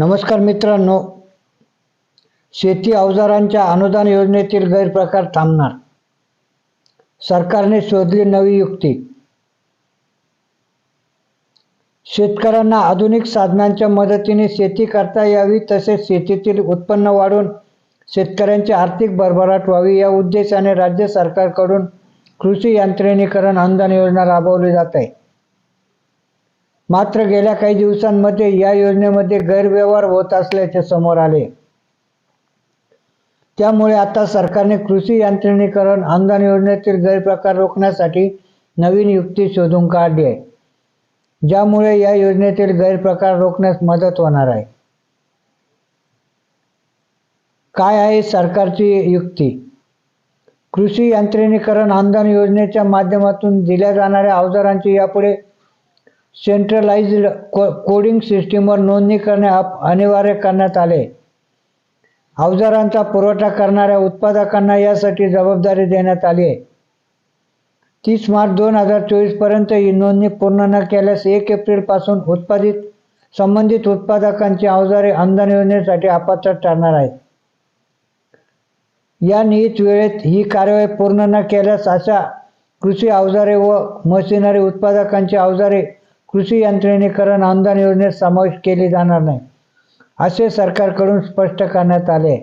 नमस्कार मित्रांनो. शेती अवजारांच्या अनुदान योजनेतील गैरप्रकार थांबणार. सरकारने शोधली नवी युक्ती. शेतकऱ्यांना आधुनिक साधनांच्या मदतीने शेती करता यावी तसेच शेतीतील उत्पन्न वाढून शेतकऱ्यांची आर्थिक भरभराट व्हावी या उद्देशाने राज्य सरकारकडून कृषी यांत्रिकीकरण अनुदान योजना राबवली जात आहे. मात्र गेल्या काही दिवसांमध्ये या योजनेमध्ये गैरव्यवहार होत असल्याचे समोर आले. त्यामुळे आता सरकारने कृषी यांत्रिकीकरण अनुदान योजनेतील गैरप्रकार रोखण्यासाठी नवीन युक्ती शोधून काढली आहे ज्यामुळे या योजनेतील गैरप्रकार रोखण्यास मदत होणार आहे. काय आहे सरकारची युक्ती? कृषी यांत्रिकीकरण अनुदान योजनेच्या माध्यमातून दिल्या जाणाऱ्या अवजारांची यापुढे सेंट्रलाइज्ड को कोडिंग सिस्टीमवर नोंदणी करणे आप अनिवार्य करण्यात आले. अवजारांचा पुरवठा करणाऱ्या उत्पादकांना यासाठी जबाबदारी देण्यात आली. आहे तीस मार्च दोन हजार चोवीसपर्यंत ही नोंदणी पूर्ण न केल्यास एक एप्रिलपासून उत्पादित संबंधित उत्पादकांची अवजारे अनुदान योजनेसाठी अपात्र ठरणार आहेत. या निहित वेळेत ही कार्यवाही पूर्ण न केल्यास अशा कृषी अवजारे व मशिनरी उत्पादकांची अवजारे कृषी यंत्रणीकरण अनुदान योजनेत समावेश केली जाणार नाही असे सरकारकडून स्पष्ट करण्यात आले.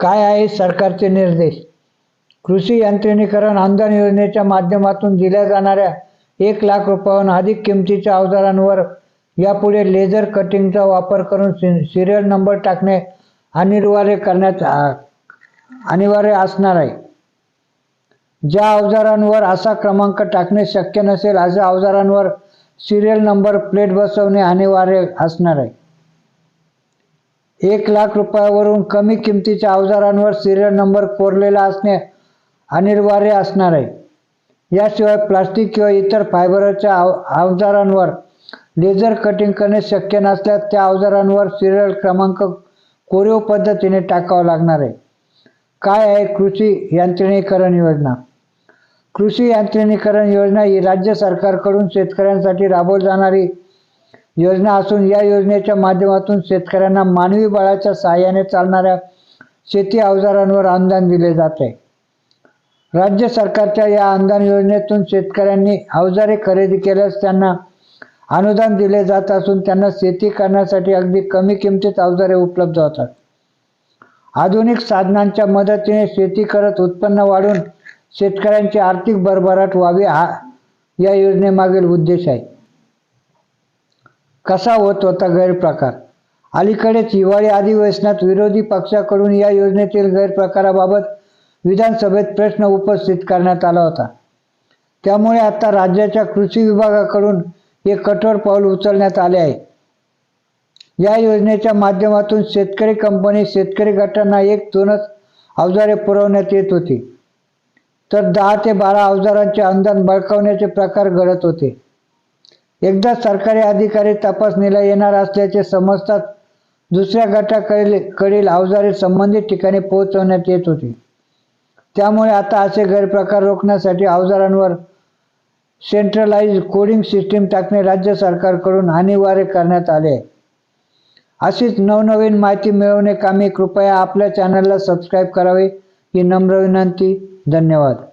काय आहे सरकारचे निर्देश? कृषी यंत्रणीकरण अनुदान योजनेच्या माध्यमातून दिल्या जाणाऱ्या एक लाख रुपयाहून अधिक किमतीच्या अवजारांवर यापुढे लेझर कटिंगचा वापर करून सिरियल नंबर टाकणे अनिवार्य करण्यात आ- अनिवार्य असणार आहे. ज्या अवजारांवर असा क्रमांक टाकणे शक्य नसेल अशा अवजारांवर सिरियल नंबर प्लेट बसवणे अनिवार्य असणार आहे. एक लाख रुपयावरून कमी किमतीच्या अवजारांवर सिरियल नंबर कोरलेला असणे अनिवार्य असणार आहे. याशिवाय प्लास्टिक किंवा इतर फायबरच्या अव अवजारांवर लेझर कटिंग करणे शक्य नसल्यास त्या अवजारांवर सिरियल क्रमांक कोरीव पद्धतीने टाकावा लागणार आहे. काय आहे कृषी यांत्रिकीकरण योजना? कृषी यांत्रिकीकरण योजना ही राज्य सरकारकडून शेतकऱ्यांसाठी राबवली जाणारी योजना असून या योजनेच्या माध्यमातून शेतकऱ्यांना मानवी बळाच्या सहाय्याने चालणाऱ्या शेती अवजारांवर अनुदान दिले जाते. राज्य सरकारच्या या अनुदान योजनेतून शेतकऱ्यांनी अवजारे खरेदी केल्यास त्यांना अनुदान दिले जात असून त्यांना शेती करण्यासाठी अगदी कमी किमतीत अवजारे उपलब्ध होतात. आधुनिक साधनांच्या मदतीने शेती करत उत्पन्न वाढून शेतकऱ्यांची आर्थिक भरभराट व्हावी हा या योजनेमागील उद्देश आहे. कसा होत होता गैरप्रकार? अलीकडेच हिवाळी अधिवेशनात विरोधी पक्षाकडून या योजनेतील गैरप्रकाराबाबत विधानसभेत प्रश्न उपस्थित करण्यात आला होता. त्यामुळे आता राज्याच्या कृषी विभागाकडून हे कठोर पाऊल उचलण्यात आले आहे. या योजनेच्या माध्यमातून शेतकरी कंपनी शेतकरी गटांना एक दोनच अवजारे पुरवण्यात येत होती. तर दहा ते बारा अवजारांचे अनुदान बळकावण्याचे प्रकार घडत होते. एकदा सरकारी अधिकारी तपासणीला येणार असल्याचे समजतात दुसऱ्या गटाकडील कडील अवजारे संबंधित ठिकाणी पोहोचवण्यात येत होती. त्यामुळे आता असे गैरप्रकार रोखण्यासाठी अवजारांवर सेंट्रलाइज कोडिंग सिस्टीम टाकणे राज्य सरकारकडून अनिवार्य करण्यात आले आहे. अशीच नवनवीन माहिती मिळवणे कामी कृपया आपल्या चॅनलला सबस्क्राईब करावे. ही नम्र विनंती. धन्यवाद.